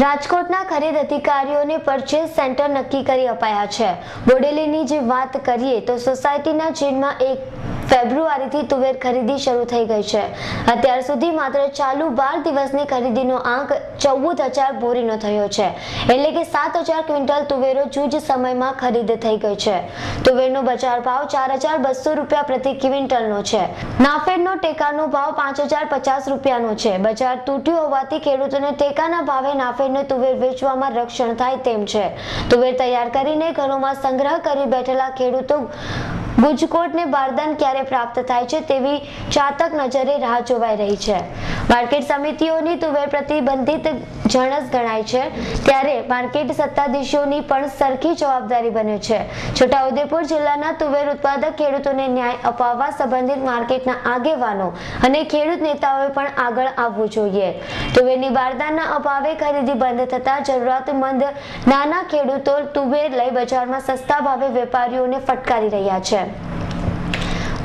રાજકોટના ખરીદ અધિકારીઓને પરચેસ સેન્ટર નક્કી કરી અપાયા છે. બોડેલીની જે વાત કરીએ તો સોસાયટીના ચીનમાં એક ફેબ્રુઆરીથી તુવેર ખરીદી શરૂ થઈ ગઈ છે. અત્યાર સુધી માત્ર ચાલુ બાર દિવસની ખરીદીનો આંક ચૌદ હજાર બોરીનો થયો છે. એટલે કે સાત હજાર ક્વિન્ટલ તુવેરો જૂજ સમયમાં ખરીદ થઈ ગઈ છે. તુવેરનો બજાર ભાવ ચાર હજાર બસો રૂપિયા પ્રતિ ક્વિન્ટલનો છે. નાફેડનો ટેકાનો ભાવ પાંચ હજાર પચાસ રૂપિયાનો છે. બજાર તૂટ્યું હોવાથી ખેડૂતોને ટેકાના ભાવે નાફેડને તુવેર વેચવામાં રક્ષણ થાય તેમ છે. તુવેર તૈયાર કરીને ઘરોમાં સંગ્રહ કરી બેઠેલા ખેડૂતો ગુજકોટને બારદાન ક્યારે પ્રાપ્ત થાય છે તેવી ચાતક નજરે રાહ જોવાઈ રહી છે. માર્કેટ સમિતિઓની તુવેર પ્રતિબંધિત જણસ ગણાય છે, ત્યારે માર્કેટ સત્તાધીશોની પણ સરખી જવાબદારી બને છે. છોટાઉદેપુર જિલ્લાના તુવેર ઉત્પાદક ખેડૂતોને ન્યાય અપાવવા સંબંધિત માર્કેટના આગેવાનો અને ખેડૂત નેતાઓએ પણ આગળ આવવું જોઈએ. તુવેરની બારદાનના અભાવે ખરીદી બંધ થતા જરૂરિયાતમંદ નાના ખેડૂતો તુવેર લઈ બજારમાં સસ્તા ભાવે વેપારીઓને ફટકારી રહ્યા છે.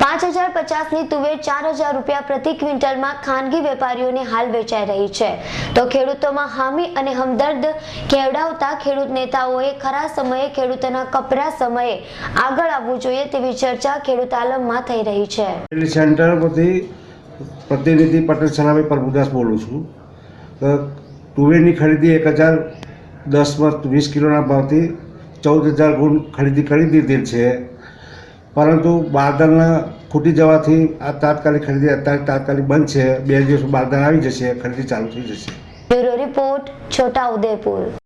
પાંચ હજાર પચાસની તુવેર ચાર હજાર રૂપિયા પ્રતિ ક્વિન્ટલમાં ખાનગી વેપારીઓને હાલ વેચાઈ રહી છે. તો ખેડૂતોમાં હામી અને હમદર્દ કેવડાવતા ખેડૂત નેતાઓએ ખરા સમયે ખેડૂતોના કપરા સમયે આગળ આવવું જોઈએ તેવી ચર્ચા ખેડૂત આલમમાં થઈ રહી છે. સેન્ટર પરથી પ્રતિનિધિ પટેલ સલામી પ્રભુદાસ બોલું છું. તુવેરની ખરીદી એક હજાર દસમાં વીસ કિલોના ભાવથી ચૌદ હજાર ગુણ ખરીદી કરી દીધેલ છે. પરંતુ બારદાનના ખૂટી જવાથી આ તાત્કાલિક ખરીદી અત્યારે તાત્કાલિક બંધ છે. બે દિવસ બારદાન આવી જશે, ખરીદી ચાલુ થઈ જશે. Bureau report, Chhota Udepur.